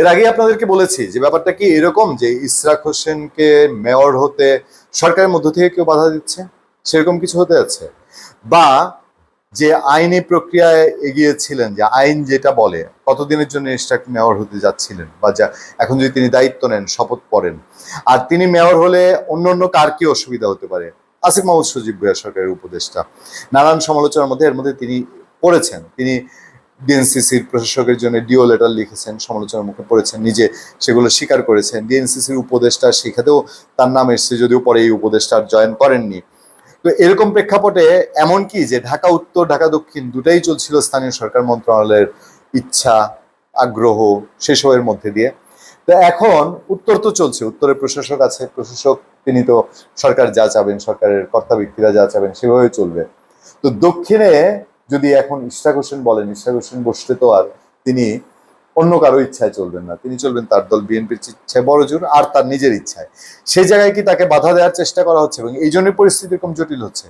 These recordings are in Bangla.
এর আগে আপনাদেরকে বলেছি যে ব্যাপারটা কি, এরকম যে ইসরাক হোসেনকে মেয়র হতে সরকারের মধ্য থেকে কেউ বাধা দিচ্ছে? সেরকম কিছু হতে যাচ্ছে? বা যে আইনি প্রক্রিয়ায় এগিয়েছিলেন, যে আইন যেটা বলে, কতদিনের জন্য ইসরাক মেয়র হতে যাচ্ছিলেন? বা যা, এখন যদি তিনি দায়িত্ব নেন, শপথ পড়েন, আর তিনি মেয়র হলে অন্য অন্য কার কি অসুবিধা হতে পারে? আসিফ মাহমুদ সজীব ভুয়া সরকারের উপদেষ্টা। নানান সমালোচনার মধ্যে, এর মধ্যে তিনি পড়েছেন। তিনি ডিএনসিসির প্রশাসকের জন্য ডিও লেটার লিখেছেন, সমালোচনার মুখে পড়েছেন, নিজে সেগুলো স্বীকার করেছেন। ডিএনসিসির উপদেষ্টা সেখানেও তার নাম এসছে, যদিও পরে এই উপদেষ্টার জয়েন করেননি। তো এরকম প্রেক্ষাপটে এমন কি যে ঢাকা উত্তর, ঢাকা দক্ষিণ দুটাই চলছিল স্থানীয় সরকার মন্ত্রণালয়ের ইচ্ছা, আগ্রহ, সেসবের মধ্যে দিয়ে। তো এখন উত্তর তো চলছে, উত্তরে প্রশাসক আছে, প্রশাসক তিনি তো সরকার যা চাবেন, সরকারের কর্তা ব্যক্তিরা যা চাবেন সেভাবে চলবে। তো দক্ষিণে যদি এখন ইশরাক হোসেন বলেন ইশরাক হোসেন বসলে তো আর তিনি অন্য কারও ইচ্ছায় চলবেন না। তিনি চলবেন তার দল বিএনপির ইচ্ছায় বড় জোর আর তার নিজের ইচ্ছায়। সেই জায়গায় কি তাকে বাধা দেওয়ার চেষ্টা করা হচ্ছে এবং এই জন্যই পরিস্থিতি এরকম জটিল হচ্ছে?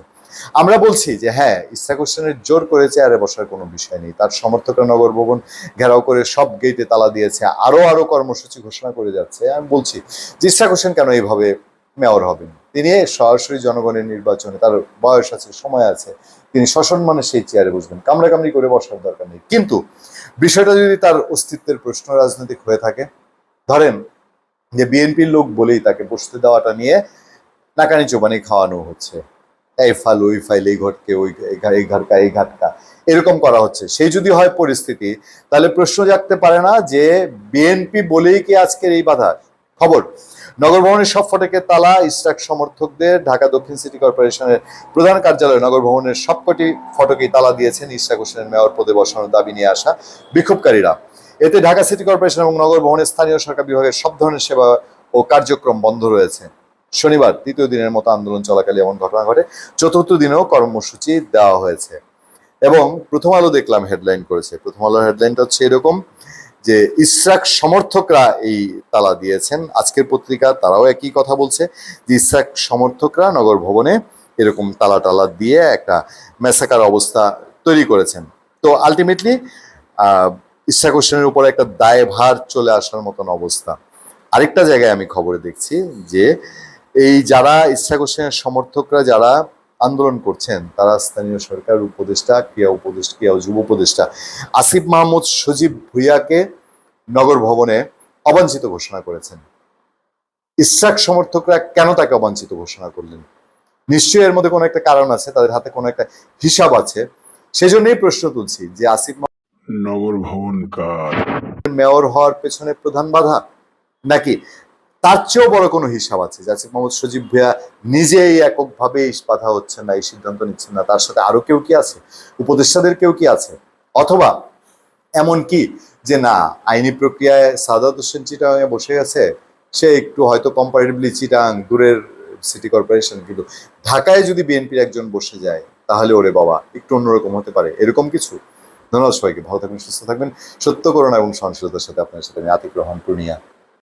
আমরা বলছি যে হ্যাঁ ইশরাক হোসেনের জোর করে চেয়ারে বসার কোনো বিষয় নেই। তার সমর্থকরা নগর ভবন ঘেরাও করে সব গেটে তালা দিয়েছে, আরও আরও কর্মসূচি ঘোষণা করে যাচ্ছে। আমি বলছি যে ইশরাক হোসেন কেন এইভাবে মেয়র হবেন? তিনি সরাসরি জনগণের নির্বাচনে, তার বয়স আছে, সময় আছে, তিনি সসম্মানে সেই চেয়ারে বসবেন। কামড়াকামড়ি করে বসার দরকার নেই। কিন্তু বিষয়টা যদি তার অস্তিত্বের প্রশ্ন রাজনৈতিক হয়ে থাকে, ধরেন যে বিএনপির লোক বলেই তাকে বসতে দেওয়াটা নিয়ে নাকানি চোবানি খাওয়ানো হচ্ছে। এই ফাল, ওই ফাইল, এই ঘটকে, ওই এই ঘাটকা এই ঘাটকা। এরকম করা হচ্ছে। সেই যদি হয় পরিস্থিতি, তাহলে প্রশ্ন জাগতে পারে না যে বিএনপি বলেই কি আজকের এই বাধা? খবর, নগর ভবনের সব ফটকে তালা ইস্টাক সমর্থকদের, ঢাকা দক্ষিণ সিটি কর্পোরেশনের প্রধান কার্যালয় নগর ভবনের সবকটি ফটকেই তালা দিয়েছেন ইস্টাক হোসেনের মেয়র পদে বসানোর দাবি নিয়ে আসা বিক্ষোভকারীরা। এতে ঢাকা সিটি কর্পোরেশন এবং নগর ভবনের স্থানীয় সরকার বিভাগের সব ধরনের সেবা ও কার্যক্রম বন্ধ রয়েছে। শনিবার তৃতীয় দিনের মতো আন্দোলন চলাকালে এমন ঘটনা ঘটে। চতুর্থ দিনেও কর্মসূচি দেওয়া হয়েছে। এবং প্রথম আলো দেখলাম হেডলাইন করেছে। প্রথম আলোর হেডলাইনটা হচ্ছে এরকম যে ইসরাক সমর্থকরা এই তালা দিয়েছেন। আজকের পত্রিকা তারাও একই কথা বলছে যে ইসরাক সমর্থকরা নগর ভবনে এরকম তালা টালা দিয়ে একটা মেসাকার অবস্থা তৈরি করেছেন। তো আলটিমেটলি ইসরাক হোসেনের উপর একটা দায়ভার চলে আসার মতন অবস্থা। আরেকটা জায়গায় আমি খবরে দেখছি যে এই যারা ইসরাক হোসেনের সমর্থকরা, যারা আন্দোলন করছেন। তারা স্থানীয় সরকার উপদেষ্টা ক্রিয়া উপদেষ্টা ক্রিয়া যুব উপদেষ্টা। আসিফ মাহমুদ সজীব ভুইয়াকে নগর ভবনে অবাঞ্ছিত ঘোষণা করেছেন। ইসরাক সমর্থকরা কেন তাকে অবাঞ্ছিত ঘোষণা করলেন? নিশ্চয়ই এর মধ্যে কোনো একটা কারণ আছে তাদের হাতে কোনো একটা হিসাব আছে। সেই সেজন্যই প্রশ্ন তুলছি যে আসিফ নগর ভবন কার? মেয়র হওয়ার পেছনে প্রধান বাধা? নাকি তার চেয়েও বড় কোনো হিসাব আছে? যে আসিফ মোহাম্মদ সজীব ভুয়া নিজেই এককভাবে বাধা হচ্ছেন না, এই সিদ্ধান্ত নিচ্ছেন না, তার সাথে আরও কেউ কি আছে? উপদেষ্টাদের কেউ কি আছে? অথবা এমন কি যে না, আইনি প্রক্রিয়ায় সাদাত হোসেন চিটাং বসে গেছে, সে একটু হয়তো কম্পারেটিভলি চিটাং দূরের সিটি কর্পোরেশন কিন্তু ঢাকায় যদি বিএনপির একজন বসে যায়, তাহলে ওরে বাবা, একটু অন্যরকম হতে পারে। এরকম কিছু? ধন্যবাদ সবাইকে, ভালো থাকবেন, সুস্থ থাকবেন। সত্য করোনা এবং সহনশীলতার সাথে আপনার সাথে আমি আতিক রহমান, পূর্ণিয়া।